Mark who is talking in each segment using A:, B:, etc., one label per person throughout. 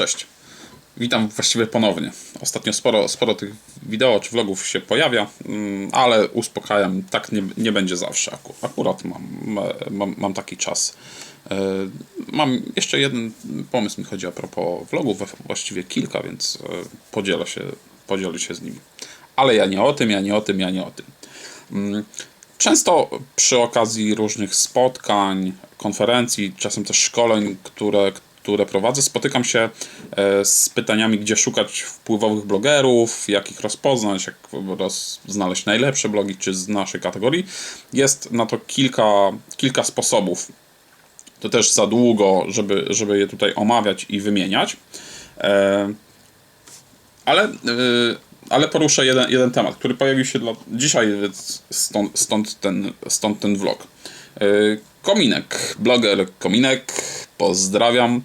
A: Cześć. Witam właściwie ponownie. Ostatnio sporo, sporo tych wideo czy vlogów się pojawia, mm, ale uspokajam, tak nie, nie będzie zawsze. Aku- Akurat mam, mam, mam taki czas. E, Mam jeszcze jeden pomysł, mi chodzi a propos vlogów, właściwie kilka, więc e, podzielę się, podzielę się z nimi. Ale ja nie o tym, ja nie o tym, ja nie o tym. Mm, Często przy okazji różnych spotkań, konferencji, czasem też szkoleń, które, które prowadzę, spotykam się e, z pytaniami, gdzie szukać wpływowych blogerów, jak ich rozpoznać, jak roz, znaleźć najlepsze blogi, czy z naszej kategorii. Jest na to kilka, kilka sposobów. To też za długo, żeby, żeby je tutaj omawiać i wymieniać. E, ale, yy, ale poruszę jeden, jeden temat, który pojawił się dla, dzisiaj, stąd, stąd, ten, stąd ten vlog. Kominek, bloger Kominek, pozdrawiam,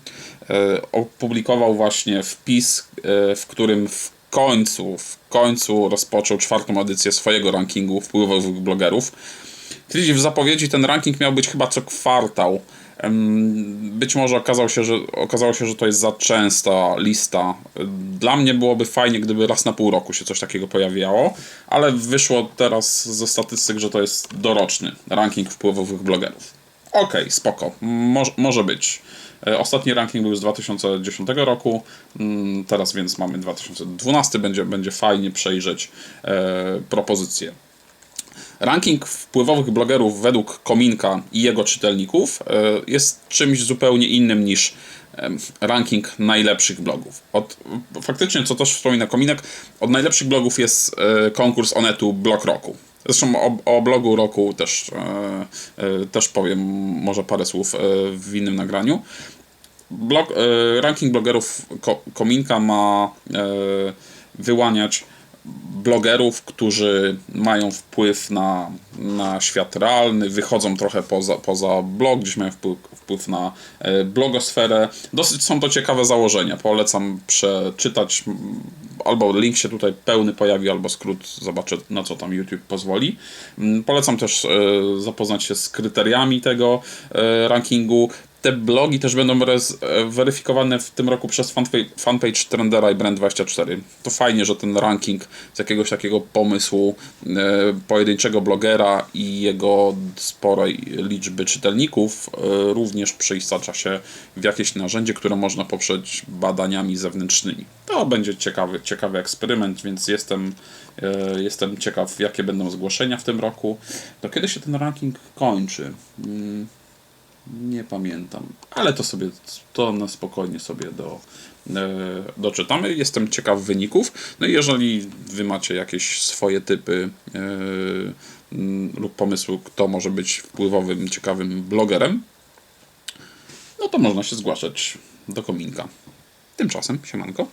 A: yy, opublikował właśnie wpis, yy, w którym w końcu, w końcu rozpoczął czwartą edycję swojego rankingu wpływowych blogerów. Kiedyś w zapowiedzi ten ranking miał być chyba co kwartał. Być może okazało się, że, okazało się, że to jest za częsta lista. Dla mnie byłoby fajnie, gdyby raz na pół roku się coś takiego pojawiało, ale wyszło teraz ze statystyk, że to jest doroczny ranking wpływowych blogerów. Okej, spoko, Moż, może być. E, Ostatni ranking był z 2010 roku, mm, teraz więc mamy 2012, będzie, będzie fajnie przejrzeć e, propozycje. Ranking wpływowych blogerów według Kominka i jego czytelników e, jest czymś zupełnie innym niż ranking najlepszych blogów. Od, faktycznie, co też wspomina Kominek, od najlepszych blogów jest e, konkurs Onetu Blog Roku. Zresztą o, o blogu roku też, e, e, też powiem może parę słów e, w innym nagraniu. Blog, ranking blogerów Ko- Kominka ma wyłaniać blogerów, którzy mają wpływ na, na świat realny, wychodzą trochę poza, poza blog, gdzieś mają wpływ, wpływ na e, blogosferę. Dosyć są to ciekawe założenia. Polecam przeczytać, albo link się tutaj pełny pojawi, albo skrót, zobaczę na co tam YouTube pozwoli. Mm, Polecam też e, zapoznać się z kryteriami tego e, rankingu te blogi też będą rez- e, weryfikowane w tym roku przez fanpage, fanpage Trendera i Brand24. To fajnie, że ten ranking z jakiegoś takiego pomysłu e, pojedynczego blogera i jego sporej liczby czytelników e, również przeistacza się w jakieś narzędzie, które można poprzeć badaniami zewnętrznymi. To będzie ciekawy, ciekawy eksperyment, więc jestem, e, jestem ciekaw, jakie będą zgłoszenia w tym roku. To kiedy się ten ranking kończy? Mm, nie pamiętam, ale to sobie, to na spokojnie sobie do, e, doczytamy. Jestem ciekaw wyników. No i jeżeli wy macie jakieś swoje typy e, lub pomysły, kto może być wpływowym, ciekawym blogerem, no to można się zgłaszać do kominka. Tymczasem, siemanko.